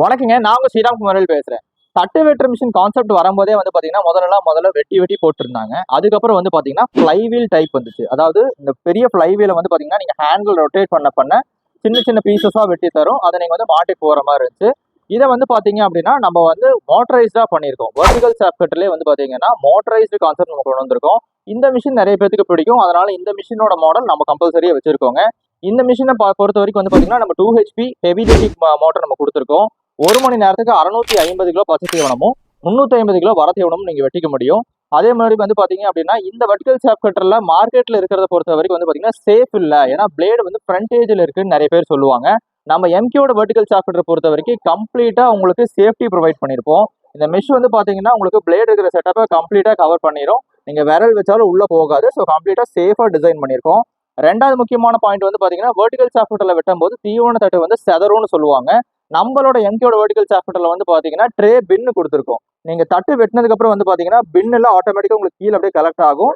வணக்கங்க. நான் உங்க ஸ்ரீராம் பேசுறேன். தட்டு வெட்டுற மிஷின் கான்செப்ட் வரும்போதே வந்து பாத்தீங்கன்னா முதல்ல முதல்ல வெட்டி வெட்டி போட்டிருந்தாங்க. அதுக்கப்புறம் வந்து பாத்தீங்கன்னா ஃப்ளைவீல் டைப் வந்துச்சு. அதாவது இந்த பெரிய ஃப்ளைவீல வந்து பாத்தீங்கன்னா நீங்க ஹேண்டில் ரொட்டேட் பண்ண பண்ண சின்ன சின்ன பீசஸா வெட்டி தரும். அதை நீங்க வந்து மாட்டுக்கு போற மாதிரி இருந்துச்சு. இதை வந்து பாத்தீங்க அப்படின்னா நம்ம வந்து மோட்டரைஸ்டா பண்ணியிருக்கோம். வெர்டிகல் சாப்கட்லேயே வந்து பாத்தீங்கன்னா மோட்டரைஸ்டு கான்செப்ட் நம்ம கொண்டு வந்திருக்கோம். இந்த மிஷின் நிறைய பேத்துக்கு பிடிக்கும். அதனால இந்த மிஷினோட மாடல் நம்ம கம்பல்சரியா வச்சிருக்கோங்க. இந்த மிஷினை பொறுத்த வரைக்கும் வந்து பாத்தீங்கன்னா நம்ம two HP heavy duty motor நம்ம கொடுத்துருக்கோம். ஒரு மணி நேரத்துக்கு அறுநூத்தி ஐம்பது கிலோ பச்சை தீவனமும் முந்நூற்றி ஐம்பது கிலோ வர தீவனமும் நீங்கள் வெட்டிக்க முடியும். அதே மாதிரி வந்து பார்த்தீங்க அப்படின்னா இந்த வெர்டிகல் சாப் கட்டரில் மார்க்கெட்டில் இருக்கிறத பொறுத்த வரைக்கும் வந்து பார்த்தீங்கன்னா சேஃப் இல்லை. ஏன்னா பிளேடு வந்து ஃப்ரண்ட் ஏஜில் இருக்குன்னு நிறைய பேர் சொல்லுவாங்க. நம்ம எம்கியோட வெர்டிகல் சாப் கட்டரை பொறுத்த வரைக்கும் கம்ப்ளீட்டாக உங்களுக்கு சேஃப்டி ப்ரொவைட் பண்ணியிருப்போம் இந்த மெஷ் வந்து பார்த்தீங்கன்னா உங்களுக்கு பிளேடு இருக்கிற செட்டப்பை கம்ப்ளீட்டாக கவர் பண்ணிடும் நீங்கள் விரல் வச்சாலும் உள்ளே போகாது. ஸோ கம்ப்ளீட்டாக சேஃபாக டிசைன் பண்ணியிருக்கோம் ரெண்டாவது முக்கியமான பாயிண்ட் வந்து பார்த்தீங்கன்னா வெர்டிகல் சாப் வெட்டும் போது தீவன தட்டு வந்து செதறும்னு சொல்லுவாங்க. நம்மளோட எம்டியோட வெர்டிகல் சாப்டர்ல வந்து பார்த்தீங்கன்னா ட்ரே பின்னு கொடுத்துருக்கோம். நீங்கள் தட்டு வெட்டினதுக்கப்புறம் வந்து பார்த்தீங்கன்னா பின்னெல்லாம் ஆட்டோமேட்டிக்காக உங்களுக்கு கீழே அப்படியே கலெக்ட் ஆகும்.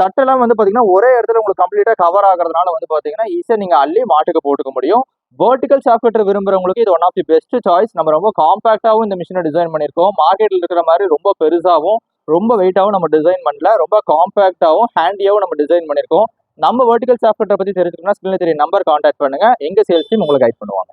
தட்டெல்லாம் வந்து பார்த்தீங்கன்னா ஒரே இடத்துல உங்களுக்கு கம்ப்ளீட்டாக கவர் ஆகுறதுனால வந்து பார்த்தீங்கன்னா ஈஸியாக நீங்கள் அள்ளி மாட்டுக்கு போட்டுக்க முடியும். வெர்டிகல் சாஃப்ட்வேர் விரும்புறவங்களுக்கு இது one of the best choice நம்ம ரொம்ப காம்பாக்டாகவும் இந்த மிஷினை டிசைன் பண்ணியிருக்கோம். மார்க்கெட்டில் இருக்கிற மாதிரி ரொம்ப பெருசாகவும் ரொம்ப வெயிட்டாகவும் நம்ம டிசைன் பண்ணல. ரொம்ப காம்பாக்டாகவும் ஹேண்டியாகவும் நம்ம டிசைன் பண்ணியிருக்கோம். நம்ம வெர்டிகல் சாஃப்ட்வேர் பற்றி தெரிஞ்சுக்கணும்னா ஸ்கிரீன்ல தெரிய நம்பர் கான்டாக்ட் பண்ணுங்கள் எங்கள் சேல்ஸ் டீம் உங்களுக்கு கைட் பண்ணுவாங்க.